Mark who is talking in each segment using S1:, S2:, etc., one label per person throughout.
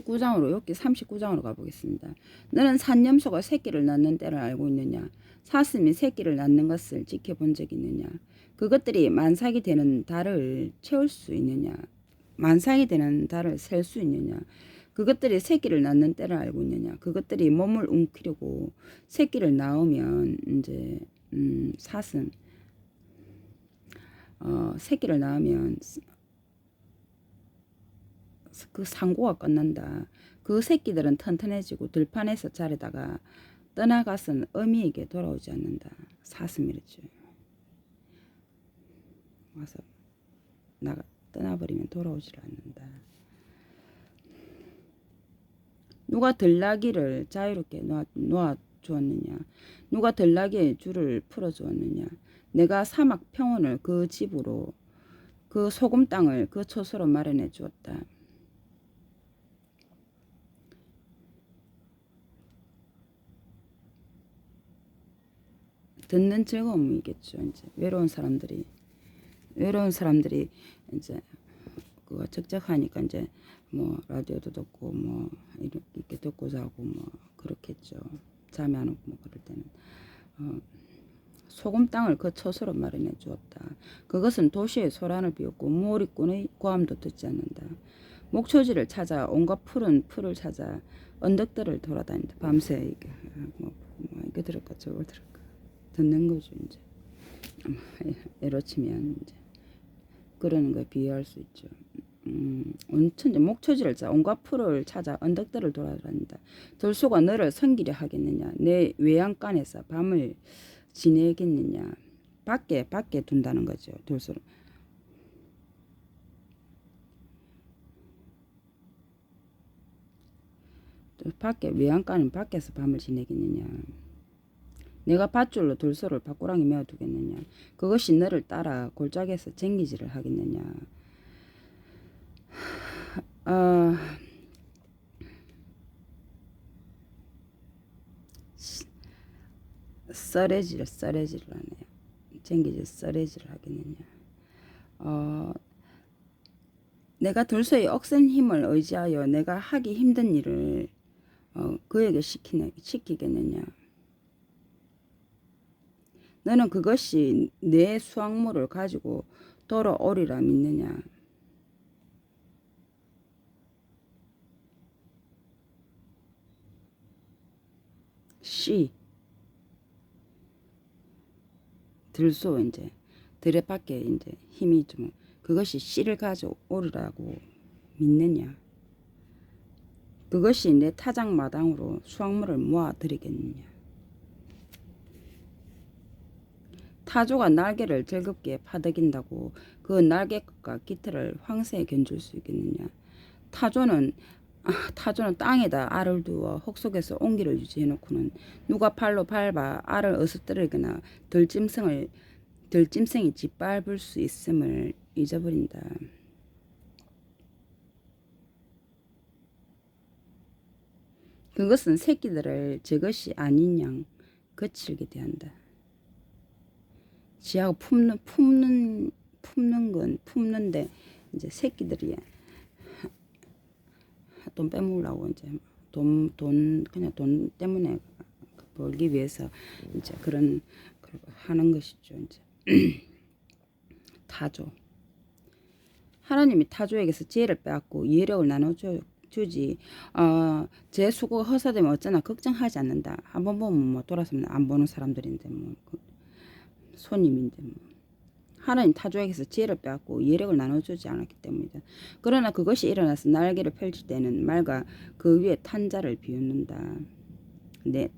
S1: 39장으로 여기 39장으로 가보겠습니다. 너는 산염소가 새끼를 낳는 때를 알고 있느냐? 사슴이 새끼를 낳는 것을 지켜본 적이 있느냐? 그것들이 만삭이 되는 달을 채울 수 있느냐? 만삭이 되는 달을 셀 수 있느냐? 그것들이 새끼를 낳는 때를 알고 있느냐? 그것들이 몸을 움키려고 새끼를 낳으면 이제 음, 사슴 어, 새끼를 낳으면 그 상고가 끝난다. 그 새끼들은 튼튼해지고 들판에서 자르다가 떠나가서는 어미에게 돌아오지 않는다. 사슴이랬죠. 와서 나가 떠나버리면 돌아오질 않는다. 누가 들나귀를 자유롭게 놓아, 주었느냐? 누가 들나귀의 줄을 풀어 주었느냐? 내가 사막 평원을 그 집으로 그 소금 땅을 그 초소로 마련해 주었다. 듣는 즐거움이겠죠. 이제 외로운 사람들이 외로운 사람들이 이제 그거 적적하니까 이제 뭐 라디오도 듣고 뭐 이렇게 듣고 자고 뭐 그렇겠죠. 잠이 안 오고 뭐 그럴 때는 어, 소금 땅을 그 처소로 마련해 주었다. 그것은 도시의 소란을 비웠고 무오리꾼의 고함도 듣지 않는다. 목초지를 찾아 온갖 푸른 풀을 찾아 언덕들을 돌아다닌다. 밤새 이게 뭐, 뭐 이거 들을까 저거 들을까 듣는 거죠 이제 예로 치면 이제 그러는 거에 비유할 수 있죠. 음, 온천지 목초지를 찾아 온갖 풀을 찾아 언덕들을 돌아다닌다. 들소가 너를 섬기려 하겠느냐? 내 외양간에서 밤을 지내겠느냐? 밖에 밖에 둔다는 거죠. 들소를. 또 밖에 외양간은 밖에서 밤을 지내겠느냐? 내가 밧줄로 돌소를 밭고랑이 메어두겠느냐? 그것이 너를 따라 골짜기에서 쟁기질을 하겠느냐? 아, 썰해질 썰해질을 하네요. 쟁기질 썰해질을 하겠느냐? 어, 내가 돌소의 억센 힘을 의지하여 내가 하기 힘든 일을 어, 그에게 시키네, 시키겠느냐? 너는 그것이 내 수확물을 가지고 돌아오리라 믿느냐? 씨 들소 이제 들에 밖에 이제 힘이 좀 그것이 씨를 가져오리라고 믿느냐? 그것이 내 타작 마당으로 수확물을 모아 드리겠느냐? 타조가 날개를 즐겁게 파덕인다고 그 날개과 깃털을 황새에 견줄 수 있겠느냐? 타조는 아, 타조는 땅에다 알을 두어 혹 속에서 온기를 유지해 놓고는 누가 팔로 밟아 알을 어슷뜨리거나 들짐승을 들짐승이 짓밟을 수 있음을 잊어버린다. 그것은 새끼들을 저것이 아닌 양 거칠게 대한다. 지하고 품는 품는 품는 건 품는데 이제 새끼들이 돈 빼먹으려고 이제 돈 돈 그냥 돈 때문에 벌기 위해서 이제 그런 하는 것이죠 이제. 타조. 하나님이 타조에게서 지혜를 빼앗고 이해력을 나눠줘 주지. 어, 제 수고가 허사되면 어쩌나 걱정하지 않는다. 한번 보면 뭐 돌아서면 안 보는 사람들인데 뭐그 손님인데 뭐 하나님 타조에게서 지혜를 빼앗고 이해력을 나눠주지 않았기 때문이다. 그러나 그것이 일어나서 날개를 펼칠 때는 말과 그 위에 탄자를 비웃는다. 네,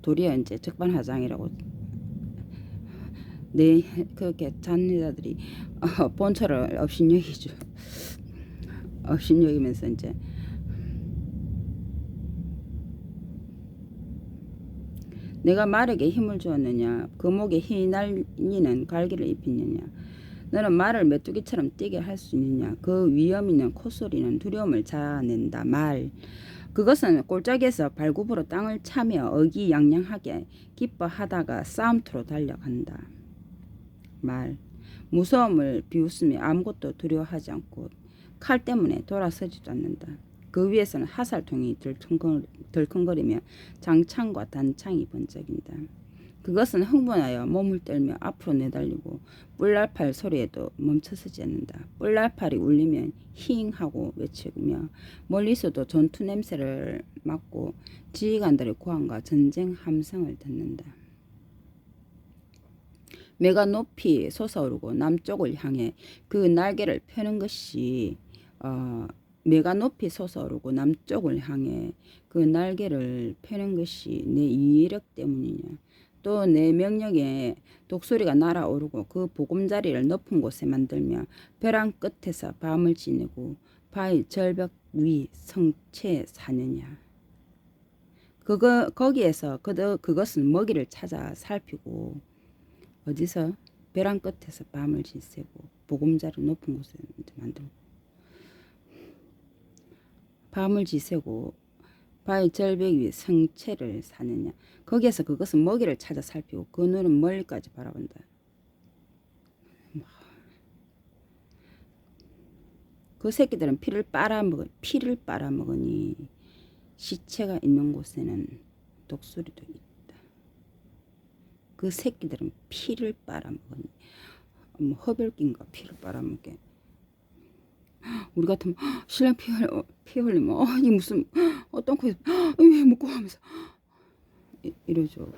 S1: 도리어 이제 적반하장이라고 네 그렇게 잔여자들이 어, 본처를 업신여기죠. 업신여기면서 이제 내가 말에게 힘을 주었느냐? 그 목에 힘이 날리는 갈기를 입히느냐? 너는 말을 메뚜기처럼 뛰게 할 수 있느냐? 그 위험 있는 콧소리는 두려움을 자아낸다. 말. 그것은 골짜기에서 발굽으로 땅을 차며 어기양양하게 기뻐하다가 싸움터로 달려간다. 말. 무서움을 비웃으며 아무것도 두려워하지 않고 칼 때문에 돌아서지도 않는다 그 위에서는 하살통이 덜컹거리, 덜컹거리며 장창과 단창이 번쩍인다. 그것은 흥분하여 몸을 떨며 앞으로 내달리고 뿔날팔 소리에도 멈춰서지 않는다. 뿔날팔이 울리면 힝하고 외치며 멀리서도 전투 냄새를 맡고 지휘관들의 고함과 전쟁 함성을 듣는다. 매가 높이 솟아오르고 남쪽을 향해 그 날개를 펴는 것이 어, 매가 높이 솟아오르고 남쪽을 향해 그 날개를 펴는 것이 내 이력 때문이냐. 또 내 명령에 독소리가 날아오르고 그 보금자리를 높은 곳에 만들며 벼랑 끝에서 밤을 지내고 바위 절벽 위 성채 사느냐. 그거 거기에서 그도 그것은 먹이를 찾아 살피고 어디서? 벼랑 끝에서 밤을 지새고 보금자리 높은 곳에 만들고 밤을 지새고 바위 절벽 위 성체를 사느냐. 거기에서 그것은 먹이를 찾아 살피고 그 눈은 멀리까지 바라본다. 그 새끼들은 피를 빨아먹으 피를 빨아먹으니 시체가 있는 곳에는 독수리도 있다. 그 새끼들은 피를 빨아먹으니 뭐 허별긴가 피를 빨아먹게 우리 같으면 신랑 피, 흘, 어, 피 흘리면 어, 이 무슨 어떤 코에 왜 먹고 하면서 이, 이러죠.